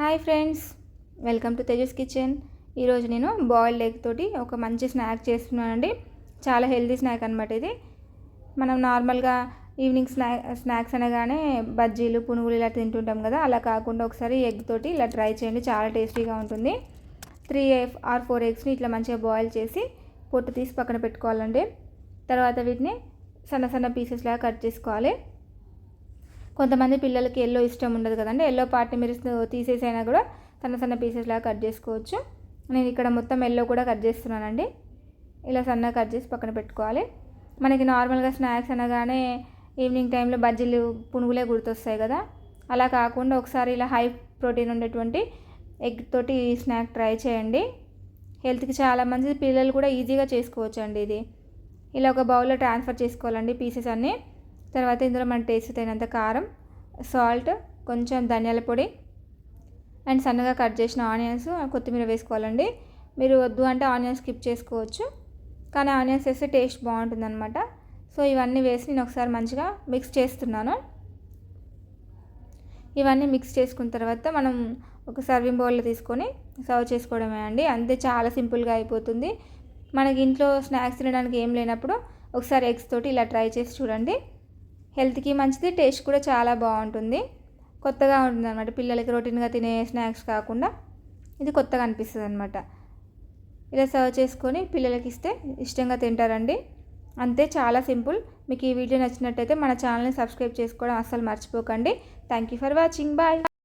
Hi friends welcome to Tejas kitchen. ఈరోజు నేను boiled egg తోటి ఒక మంచి స్నాక్ చేస్తున్నానండి. చాలా హెల్తీ స్నాక్ అనమాట ఇది. మనం నార్మల్గా ఈవినింగ్ స్నా స్నాక్స్ అనగానే బజ్జీలు పునుగులు ఇలా తింటుంటాం కదా అలా కాకుండా ఒకసారి ఎగ్ తోటి ఇలా ట్రై చేయండి చాలా టేస్టీగా ఉంటుంది. త్రీ ఆర్ ఫోర్ ఎగ్స్ని ఇట్లా మంచిగా బాయిల్ చేసి పొట్టు తీసి పక్కన పెట్టుకోవాలండి. తర్వాత వీటిని సన్న సన్న పీసెస్ లాగా కట్ చేసుకోవాలి. కొంతమంది పిల్లలకి ఎల్లో ఇష్టం ఉండదు కదండి. ఎల్లో పార్ట్ని మీరు తీసేసైనా కూడా సన్న సన్న పీసెస్ లాగా కట్ చేసుకోవచ్చు. నేను ఇక్కడ మొత్తం ఎల్లో కూడా కట్ చేస్తున్నానండి. ఇలా సన్నగా కట్ చేసి పక్కన పెట్టుకోవాలి. మనకి నార్మల్గా స్నాక్స్ అనగానే ఈవినింగ్ టైంలో బజ్జీలు పునుగులే గుర్తొస్తాయి కదా. అలా కాకుండా ఒకసారి ఇలా హై ప్రోటీన్ ఉండేటువంటి ఎగ్ తోటి ఈ స్నాక్ ట్రై చేయండి హెల్త్కి చాలా మంచిది. పిల్లలు కూడా ఈజీగా చేసుకోవచ్చు అండి ఇది. ఇలా ఒక బౌల్లో ట్రాన్స్ఫర్ చేసుకోవాలండి పీసెస్ అన్నీ. తర్వాత ఇందులో మన టేస్ట్ తగినంత కారం సాల్ట్ కొంచెం ధనియాల పొడి అండ్ సన్నగా కట్ చేసిన ఆనియన్స్ కొత్తిమీర వేసుకోవాలండి. మీరు వద్దు అంటే ఆనియన్స్ స్కిప్ చేసుకోవచ్చు. కానీ ఆనియన్స్ వేస్తే టేస్ట్ బాగుంటుందన్నమాట. సో ఇవన్నీ వేసి నేను ఒకసారి మంచిగా మిక్స్ చేస్తున్నాను. ఇవన్నీ మిక్స్ చేసుకున్న తర్వాత మనం ఒక సర్వింగ్ బౌల్లో తీసుకొని సర్వ్ చేసుకోవడమే అండి. అంతే చాలా సింపుల్గా అయిపోతుంది. మనకి ఇంట్లో స్నాక్స్ తినడానికి ఏం లేనప్పుడు ఒకసారి ఎగ్స్ తోటి ఇలా ట్రై చేసి చూడండి. హెల్త్కి మంచిది టేస్ట్ కూడా చాలా బాగుంటుంది. కొత్తగా ఉంటుంది అనమాట పిల్లలకి రొటీన్గా తినే స్నాక్స్ కాకుండా ఇది కొత్తగా అనిపిస్తుంది అనమాట ఇలా సర్వ్ చేసుకొని పిల్లలకి ఇస్తే ఇష్టంగా తింటారండి. అంతే చాలా సింపుల్. మీకు ఈ వీడియో నచ్చినట్టయితే మన ఛానల్ని సబ్స్క్రైబ్ చేసుకోవడం అస్సలు మర్చిపోకండి. Thank you for watching. Bye.